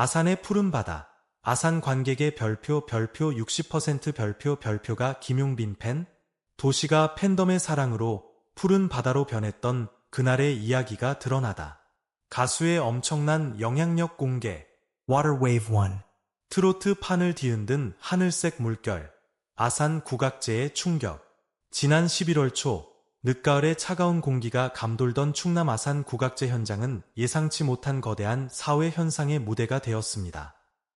아산의 푸른 바다. 아산 관객의 별표 별표 60% 별표 별표가 김용빈 팬? 도시가 팬덤의 사랑으로 푸른 바다로 변했던 그날의 이야기가 드러나다. 가수의 엄청난 영향력 공개. Water Wave 1. 트로트 판을 뒤흔든 하늘색 물결, 아산 국악제의 충격. 지난 11월 초, 늦가을의 차가운 공기가 감돌던 충남 아산 국악제 현장은 예상치 못한 거대한 사회 현상의 무대가 되었습니다.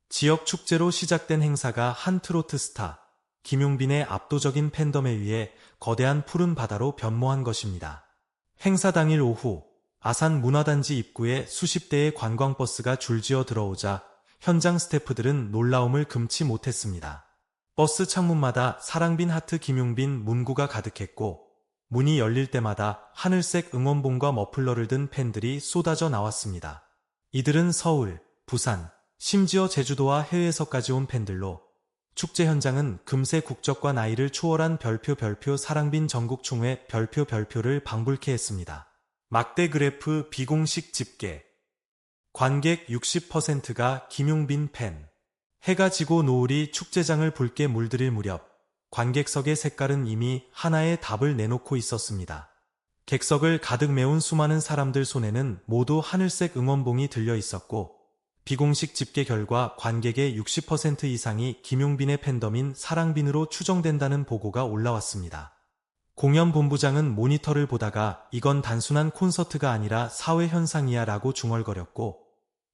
지역 축제로 시작된 행사가 한 트로트 스타, 김용빈의 압도적인 팬덤에 의해 거대한 푸른 바다로 변모한 것입니다. 행사 당일 오후, 아산 문화단지 입구에 수십 대의 관광버스가 줄지어 들어오자 현장 스태프들은 놀라움을 금치 못했습니다. 버스 창문마다 사랑빈 하트 김용빈 문구가 가득했고 문이 열릴 때마다 하늘색 응원봉과 머플러를 든 팬들이 쏟아져 나왔습니다. 이들은 서울, 부산, 심지어 제주도와 해외에서까지 온 팬들로 축제 현장은 금세 국적과 나이를 초월한 별표 별표 사랑빈 전국총회 별표 별표를 방불케 했습니다. 막대 그래프 비공식 집계 관객 60%가 김용빈 팬 해가 지고 노을이 축제장을 붉게 물들일 무렵 관객석의 색깔은 이미 하나의 답을 내놓고 있었습니다. 객석을 가득 메운 수많은 사람들 손에는 모두 하늘색 응원봉이 들려 있었고 비공식 집계 결과 관객의 60% 이상이 김용빈의 팬덤인 사랑빈으로 추정된다는 보고가 올라왔습니다. 공연 본부장은 모니터를 보다가 이건 단순한 콘서트가 아니라 사회 현상이야 라고 중얼거렸고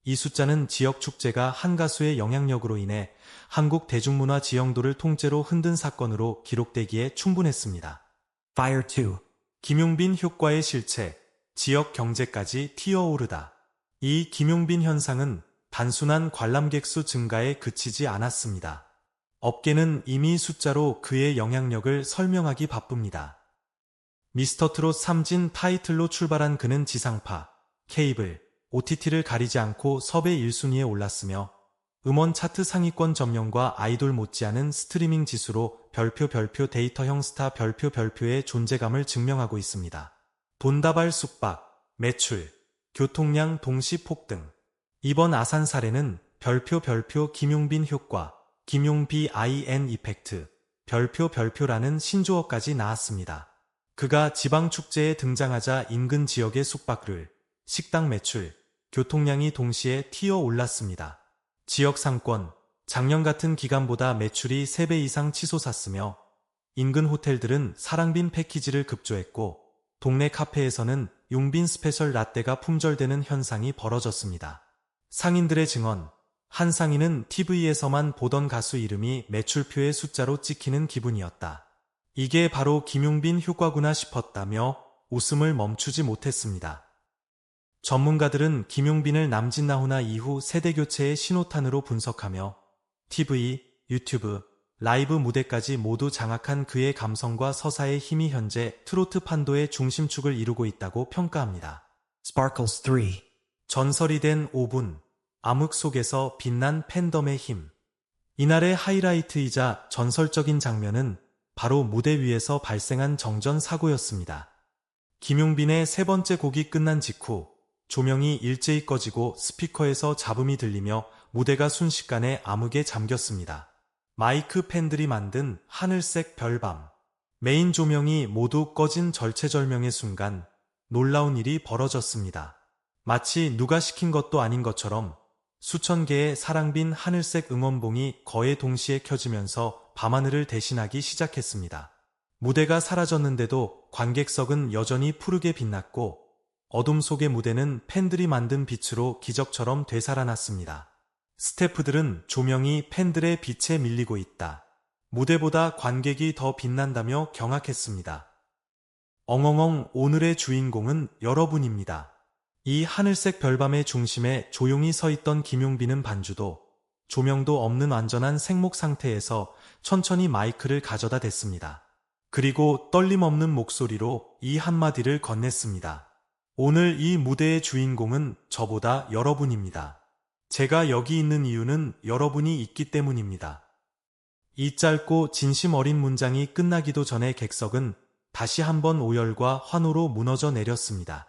이 숫자는 지역 축제가 한 가수의 영향력으로 인해 한국 대중문화 지형도를 통째로 흔든 사건으로 기록되기에 충분했습니다. Fire 2. 김용빈 효과의 실체, 지역 경제까지 튀어오르다. 이 김용빈 현상은 단순한 관람객 수 증가에 그치지 않았습니다. 업계는 이미 숫자로 그의 영향력을 설명하기 바쁩니다. 미스터 트롯 3진 타이틀로 출발한 그는 지상파, 케이블, OTT를 가리지 않고 섭외 1순위에 올랐으며 음원 차트 상위권 점령과 아이돌 못지않은 스트리밍 지수로 별표 별표 데이터형 스타 별표 별표의 존재감을 증명하고 있습니다. 돈다발 숙박, 매출, 교통량 동시 폭등. 이번 아산 사례는 별표 별표 김용빈 효과, 김용비 IN 이펙트, 별표 별표라는 신조어까지 나왔습니다. 그가 지방축제에 등장하자 인근 지역의 숙박률, 식당 매출, 교통량이 동시에 튀어 올랐습니다. 지역 상권, 작년 같은 기간보다 매출이 3배 이상 치솟았으며 인근 호텔들은 사랑빈 패키지를 급조했고 동네 카페에서는 용빈 스페셜 라떼가 품절되는 현상이 벌어졌습니다. 상인들의 증언, 한 상인은 TV에서만 보던 가수 이름이 매출표의 숫자로 찍히는 기분이었다. 이게 바로 김용빈 효과구나 싶었다며 웃음을 멈추지 못했습니다. 전문가들은 김용빈을 남진나훈아 이후 세대교체의 신호탄으로 분석하며 TV, 유튜브, 라이브 무대까지 모두 장악한 그의 감성과 서사의 힘이 현재 트로트 판도의 중심축을 이루고 있다고 평가합니다. Sparkles 3. 전설이 된 5분, 암흑 속에서 빛난 팬덤의 힘. 이날의 하이라이트이자 전설적인 장면은 바로 무대 위에서 발생한 정전 사고였습니다. 김용빈의 세 번째 곡이 끝난 직후 조명이 일제히 꺼지고 스피커에서 잡음이 들리며 무대가 순식간에 암흑에 잠겼습니다. 마이크 팬들이 만든 하늘색 별밤. 메인 조명이 모두 꺼진 절체절명의 순간 놀라운 일이 벌어졌습니다. 마치 누가 시킨 것도 아닌 것처럼 수천 개의 사랑빈 하늘색 응원봉이 거의 동시에 켜지면서 밤하늘을 대신하기 시작했습니다. 무대가 사라졌는데도 관객석은 여전히 푸르게 빛났고 어둠 속의 무대는 팬들이 만든 빛으로 기적처럼 되살아났습니다. 스태프들은 조명이 팬들의 빛에 밀리고 있다. 무대보다 관객이 더 빛난다며 경악했습니다. 엉엉엉 오늘의 주인공은 여러분입니다. 이 하늘색 별밤의 중심에 조용히 서 있던 김용빈은 반주도 조명도 없는 완전한 생목 상태에서 천천히 마이크를 가져다 댔습니다. 그리고 떨림 없는 목소리로 이 한마디를 건넸습니다. 오늘 이 무대의 주인공은 저보다 여러분입니다. 제가 여기 있는 이유는 여러분이 있기 때문입니다. 이 짧고 진심 어린 문장이 끝나기도 전에 객석은 다시 한번 오열과 환호로 무너져 내렸습니다.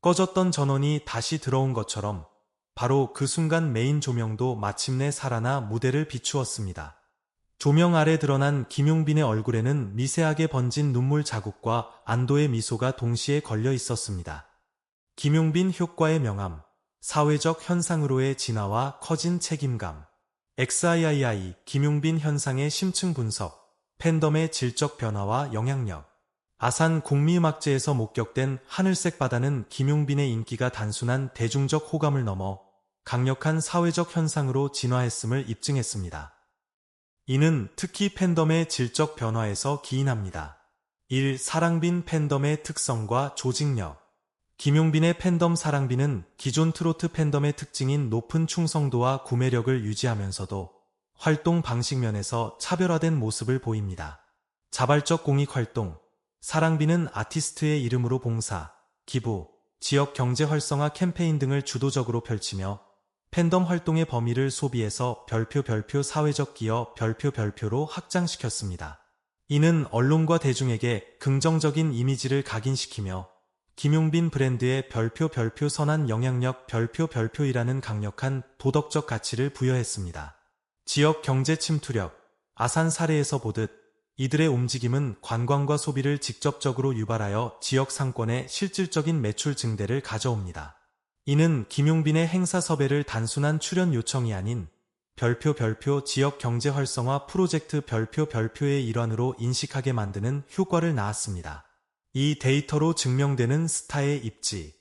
꺼졌던 전원이 다시 들어온 것처럼 바로 그 순간 메인 조명도 마침내 살아나 무대를 비추었습니다. 조명 아래 드러난 김용빈의 얼굴에는 미세하게 번진 눈물 자국과 안도의 미소가 동시에 걸려 있었습니다. 김용빈 효과의 명암, 사회적 현상으로의 진화와 커진 책임감, XIII 김용빈 현상의 심층 분석, 팬덤의 질적 변화와 영향력, 아산 국미음악제에서 목격된 하늘색 바다는 김용빈의 인기가 단순한 대중적 호감을 넘어 강력한 사회적 현상으로 진화했음을 입증했습니다. 이는 특히 팬덤의 질적 변화에서 기인합니다. 1. 사랑빈 팬덤의 특성과 조직력 김용빈의 팬덤 사랑빈은 기존 트로트 팬덤의 특징인 높은 충성도와 구매력을 유지하면서도 활동 방식 면에서 차별화된 모습을 보입니다. 자발적 공익 활동 사랑빈은 아티스트의 이름으로 봉사, 기부, 지역 경제 활성화 캠페인 등을 주도적으로 펼치며 팬덤 활동의 범위를 소비해서 별표 별표 사회적 기여 별표 별표로 확장시켰습니다. 이는 언론과 대중에게 긍정적인 이미지를 각인시키며 김용빈 브랜드의 별표 별표 선한 영향력 별표 별표이라는 강력한 도덕적 가치를 부여했습니다. 지역 경제 침투력, 아산 사례에서 보듯 이들의 움직임은 관광과 소비를 직접적으로 유발하여 지역 상권의 실질적인 매출 증대를 가져옵니다. 이는 김용빈의 행사 섭외를 단순한 출연 요청이 아닌 별표 별표 지역 경제 활성화 프로젝트 별표 별표의 일환으로 인식하게 만드는 효과를 낳았습니다. 이 데이터로 증명되는 스타의 입지.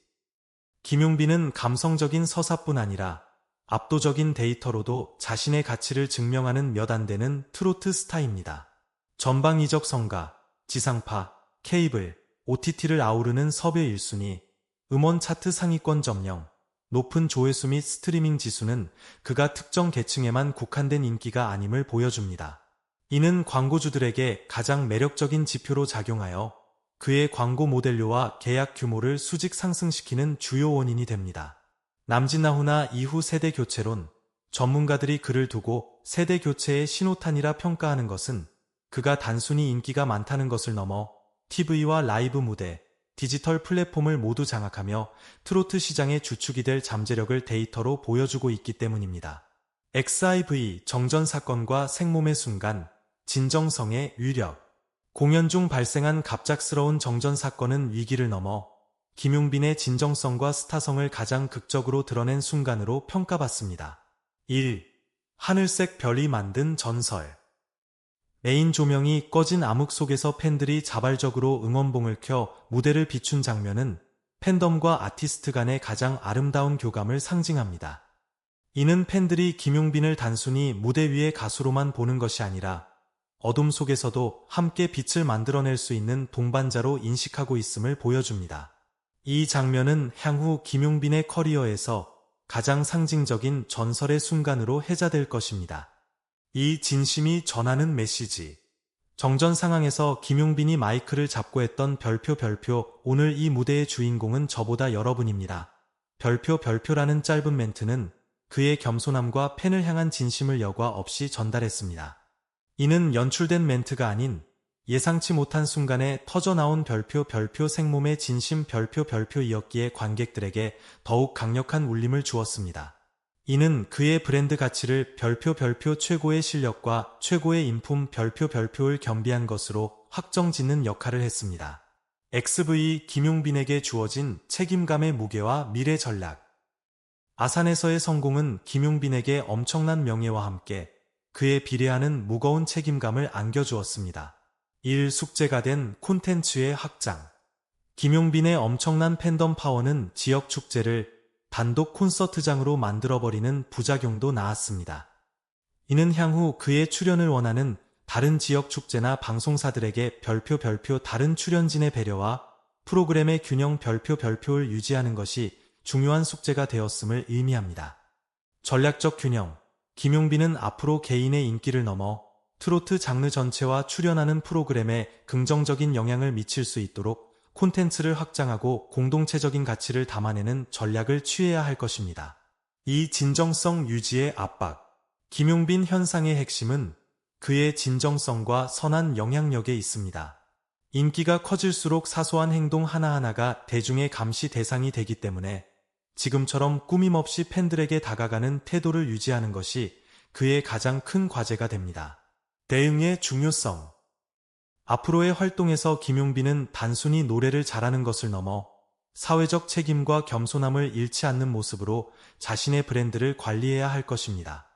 김용빈은 감성적인 서사뿐 아니라 압도적인 데이터로도 자신의 가치를 증명하는 몇 안 되는 트로트 스타입니다. 전방위적 성가, 지상파, 케이블, OTT를 아우르는 섭외 1순위, 음원 차트 상위권 점령, 높은 조회수 및 스트리밍 지수는 그가 특정 계층에만 국한된 인기가 아님을 보여줍니다. 이는 광고주들에게 가장 매력적인 지표로 작용하여 그의 광고 모델료와 계약 규모를 수직 상승시키는 주요 원인이 됩니다. 남진나후나 이후 세대 교체론, 전문가들이 그를 두고 세대 교체의 신호탄이라 평가하는 것은 그가 단순히 인기가 많다는 것을 넘어 TV와 라이브 무대, 디지털 플랫폼을 모두 장악하며 트로트 시장의 주축이 될 잠재력을 데이터로 보여주고 있기 때문입니다. XIV 정전 사건과 생몸의 순간, 진정성의 위력. 공연 중 발생한 갑작스러운 정전 사건은 위기를 넘어 김용빈의 진정성과 스타성을 가장 극적으로 드러낸 순간으로 평가받습니다. 1. 하늘색 별이 만든 전설. 메인 조명이 꺼진 암흑 속에서 팬들이 자발적으로 응원봉을 켜 무대를 비춘 장면은 팬덤과 아티스트 간의 가장 아름다운 교감을 상징합니다. 이는 팬들이 김용빈을 단순히 무대 위의 가수로만 보는 것이 아니라 어둠 속에서도 함께 빛을 만들어낼 수 있는 동반자로 인식하고 있음을 보여줍니다. 이 장면은 향후 김용빈의 커리어에서 가장 상징적인 전설의 순간으로 해자될 것입니다. 이 진심이 전하는 메시지. 정전 상황에서 김용빈이 마이크를 잡고 했던 별표 별표 오늘 이 무대의 주인공은 저보다 여러분입니다. 별표 별표라는 짧은 멘트는 그의 겸손함과 팬을 향한 진심을 여과 없이 전달했습니다. 이는 연출된 멘트가 아닌 예상치 못한 순간에 터져나온 별표 별표 생몸의 진심 별표 별표이었기에 관객들에게 더욱 강력한 울림을 주었습니다. 이는 그의 브랜드 가치를 별표 별표 최고의 실력과 최고의 인품 별표 별표를 겸비한 것으로 확정짓는 역할을 했습니다. XV 김용빈에게 주어진 책임감의 무게와 미래 전략. 아산에서의 성공은 김용빈에게 엄청난 명예와 함께 그에 비례하는 무거운 책임감을 안겨주었습니다. 일 숙제가 된 콘텐츠의 확장. 김용빈의 엄청난 팬덤 파워는 지역 축제를 단독 콘서트장으로 만들어버리는 부작용도 나왔습니다. 이는 향후 그의 출연을 원하는 다른 지역 축제나 방송사들에게 별표 별표 다른 출연진의 배려와 프로그램의 균형 별표 별표를 유지하는 것이 중요한 숙제가 되었음을 의미합니다. 전략적 균형. 김용빈은 앞으로 개인의 인기를 넘어 트로트 장르 전체와 출연하는 프로그램에 긍정적인 영향을 미칠 수 있도록 콘텐츠를 확장하고 공동체적인 가치를 담아내는 전략을 취해야 할 것입니다. 이 진정성 유지의 압박. 김용빈 현상의 핵심은 그의 진정성과 선한 영향력에 있습니다. 인기가 커질수록 사소한 행동 하나하나가 대중의 감시 대상이 되기 때문에 지금처럼 꾸밈없이 팬들에게 다가가는 태도를 유지하는 것이 그의 가장 큰 과제가 됩니다. 대응의 중요성. 앞으로의 활동에서 김용빈은 단순히 노래를 잘하는 것을 넘어 사회적 책임과 겸손함을 잃지 않는 모습으로 자신의 브랜드를 관리해야 할 것입니다.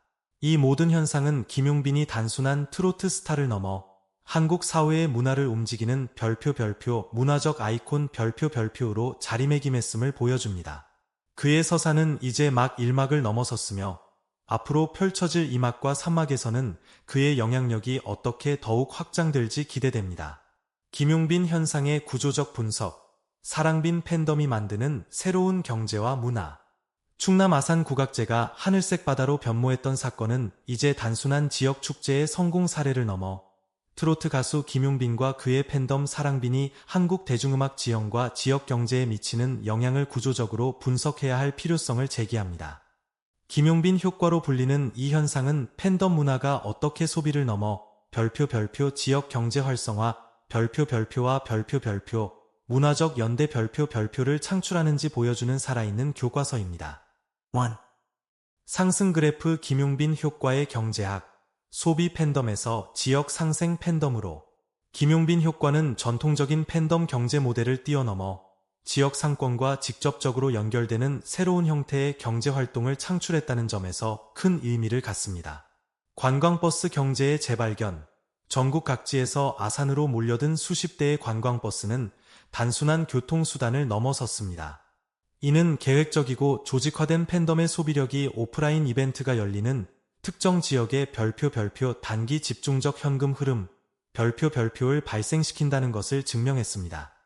이 모든 현상은 김용빈이 단순한 트로트 스타를 넘어 한국 사회의 문화를 움직이는 별표 별표 문화적 아이콘 별표 별표로 자리매김했음을 보여줍니다. 그의 서사는 이제 막 1막을 넘어섰으며 앞으로 펼쳐질 2막과 3막에서는 그의 영향력이 어떻게 더욱 확장될지 기대됩니다. 김용빈 현상의 구조적 분석, 사랑빈 팬덤이 만드는 새로운 경제와 문화. 충남 아산 국악제가 하늘색 바다로 변모했던 사건은 이제 단순한 지역 축제의 성공 사례를 넘어 트로트 가수 김용빈과 그의 팬덤 사랑빈이 한국 대중음악 지형과 지역 경제에 미치는 영향을 구조적으로 분석해야 할 필요성을 제기합니다. 김용빈 효과로 불리는 이 현상은 팬덤 문화가 어떻게 소비를 넘어 별표 별표 지역 경제 활성화, 별표 별표와 별표 별표, 문화적 연대 별표 별표를 창출하는지 보여주는 살아있는 교과서입니다. 1. 상승 그래프 김용빈 효과의 경제학 소비 팬덤에서 지역 상생 팬덤으로 김용빈 효과는 전통적인 팬덤 경제 모델을 뛰어넘어 지역 상권과 직접적으로 연결되는 새로운 형태의 경제 활동을 창출했다는 점에서 큰 의미를 갖습니다. 관광버스 경제의 재발견 전국 각지에서 아산으로 몰려든 수십 대의 관광버스는 단순한 교통수단을 넘어섰습니다. 이는 계획적이고 조직화된 팬덤의 소비력이 오프라인 이벤트가 열리는 특정 지역의 별표 별표 단기 집중적 현금 흐름, 별표 별표를 발생시킨다는 것을 증명했습니다.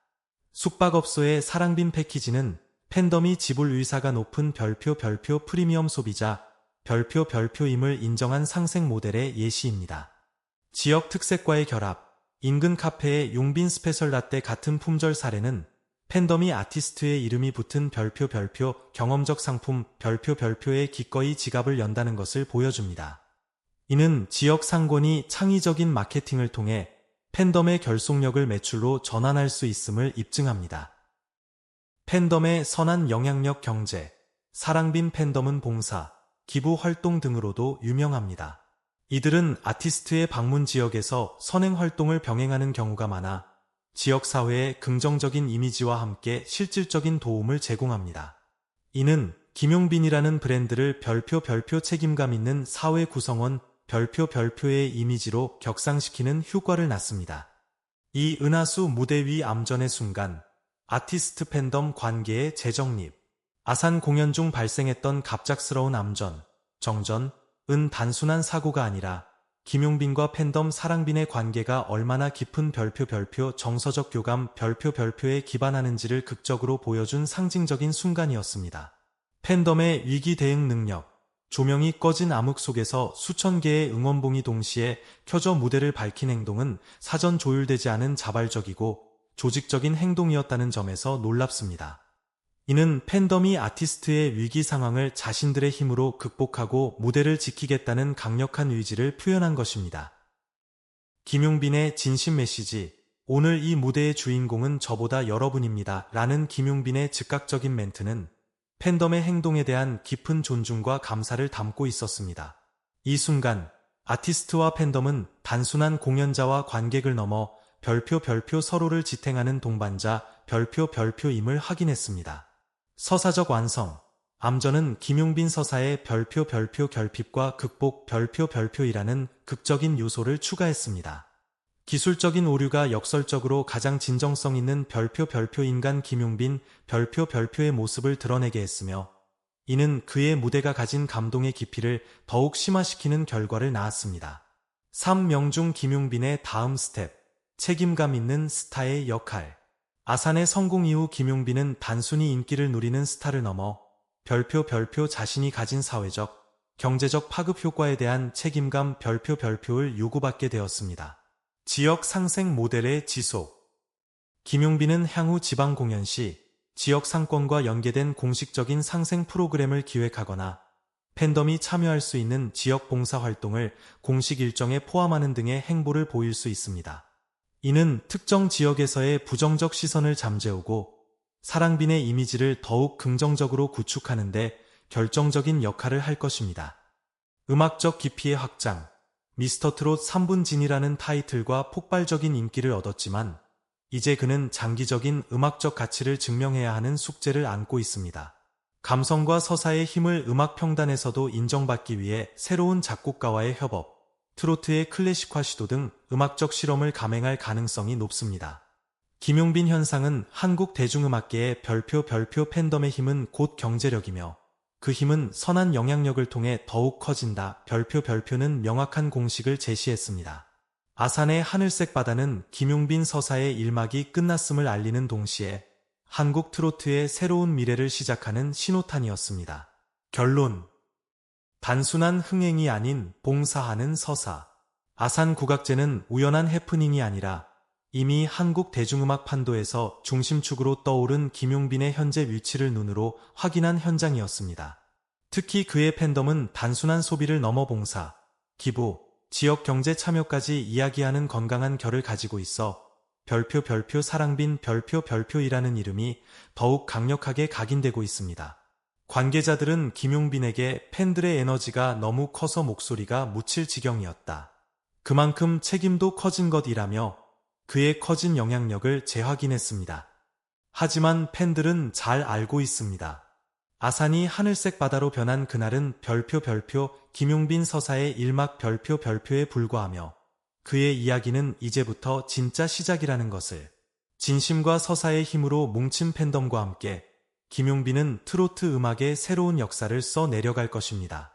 숙박업소의 사랑빈 패키지는 팬덤이 지불 의사가 높은 별표 별표 프리미엄 소비자, 별표 별표임을 인정한 상생 모델의 예시입니다. 지역 특색과의 결합, 인근 카페의 용빈 스페셜 라떼 같은 품절 사례는 팬덤이 아티스트의 이름이 붙은 별표 별표 경험적 상품 별표 별표에 기꺼이 지갑을 연다는 것을 보여줍니다. 이는 지역 상권이 창의적인 마케팅을 통해 팬덤의 결속력을 매출로 전환할 수 있음을 입증합니다. 팬덤의 선한 영향력 경제, 사랑빈 팬덤은 봉사, 기부 활동 등으로도 유명합니다. 이들은 아티스트의 방문 지역에서 선행 활동을 병행하는 경우가 많아 지역사회에 긍정적인 이미지와 함께 실질적인 도움을 제공합니다. 이는 김용빈이라는 브랜드를 별표 별표 책임감 있는 사회 구성원 별표 별표의 이미지로 격상시키는 효과를 낳습니다. 이 은하수 무대 위 암전의 순간 아티스트 팬덤 관계의 재정립 아산 공연 중 발생했던 갑작스러운 암전, 정전, 은 단순한 사고가 아니라 김용빈과 팬덤 사랑빈의 관계가 얼마나 깊은 별표 별표 정서적 교감 별표 별표에 기반하는지를 극적으로 보여준 상징적인 순간이었습니다. 팬덤의 위기 대응 능력, 조명이 꺼진 암흑 속에서 수천 개의 응원봉이 동시에 켜져 무대를 밝힌 행동은 사전 조율되지 않은 자발적이고 조직적인 행동이었다는 점에서 놀랍습니다. 이는 팬덤이 아티스트의 위기 상황을 자신들의 힘으로 극복하고 무대를 지키겠다는 강력한 의지를 표현한 것입니다. 김용빈의 진심 메시지 오늘 이 무대의 주인공은 저보다 여러분입니다. 라는 김용빈의 즉각적인 멘트는 팬덤의 행동에 대한 깊은 존중과 감사를 담고 있었습니다. 이 순간 아티스트와 팬덤은 단순한 공연자와 관객을 넘어 별표 별표 서로를 지탱하는 동반자 별표 별표임을 확인했습니다. 서사적 완성. 암전은 김용빈 서사의 별표 별표 결핍과 극복 별표 별표이라는 극적인 요소를 추가했습니다. 기술적인 오류가 역설적으로 가장 진정성 있는 별표 별표 인간 김용빈 별표 별표의 모습을 드러내게 했으며 이는 그의 무대가 가진 감동의 깊이를 더욱 심화시키는 결과를 낳았습니다. 3명 중 김용빈의 다음 스텝, 책임감 있는 스타의 역할. 아산의 성공 이후 김용빈은 단순히 인기를 누리는 스타를 넘어 별표 별표 자신이 가진 사회적, 경제적 파급 효과에 대한 책임감 별표 별표를 요구받게 되었습니다. 지역 상생 모델의 지속 김용빈은 향후 지방 공연 시 지역 상권과 연계된 공식적인 상생 프로그램을 기획하거나 팬덤이 참여할 수 있는 지역 봉사 활동을 공식 일정에 포함하는 등의 행보를 보일 수 있습니다. 이는 특정 지역에서의 부정적 시선을 잠재우고 사랑빈의 이미지를 더욱 긍정적으로 구축하는 데 결정적인 역할을 할 것입니다. 음악적 깊이의 확장, 미스터 트롯 3분 진이라는 타이틀과 폭발적인 인기를 얻었지만 이제 그는 장기적인 음악적 가치를 증명해야 하는 숙제를 안고 있습니다. 감성과 서사의 힘을 음악 평단에서도 인정받기 위해 새로운 작곡가와의 협업, 트로트의 클래식화 시도 등 음악적 실험을 감행할 가능성이 높습니다. 김용빈 현상은 한국 대중음악계의 별표 별표 팬덤의 힘은 곧 경제력이며 그 힘은 선한 영향력을 통해 더욱 커진다. 별표 별표는 명확한 공식을 제시했습니다. 아산의 하늘색 바다는 김용빈 서사의 일막이 끝났음을 알리는 동시에 한국 트로트의 새로운 미래를 시작하는 신호탄이었습니다. 결론 단순한 흥행이 아닌 봉사하는 서사 아산 국악제는 우연한 해프닝이 아니라 이미 한국 대중음악 판도에서 중심축으로 떠오른 김용빈의 현재 위치를 눈으로 확인한 현장이었습니다. 특히 그의 팬덤은 단순한 소비를 넘어 봉사, 기부, 지역 경제 참여까지 이야기하는 건강한 결을 가지고 있어 별표 별표 사랑빈 별표 별표이라는 이름이 더욱 강력하게 각인되고 있습니다. 관계자들은 김용빈에게 팬들의 에너지가 너무 커서 목소리가 묻힐 지경이었다. 그만큼 책임도 커진 것이라며 그의 커진 영향력을 재확인했습니다. 하지만 팬들은 잘 알고 있습니다. 아산이 하늘색 바다로 변한 그날은 별표 별표 김용빈 서사의 일막 별표 별표에 불과하며 그의 이야기는 이제부터 진짜 시작이라는 것을 진심과 서사의 힘으로 뭉친 팬덤과 함께 김용빈은 트로트 음악의 새로운 역사를 써 내려갈 것입니다.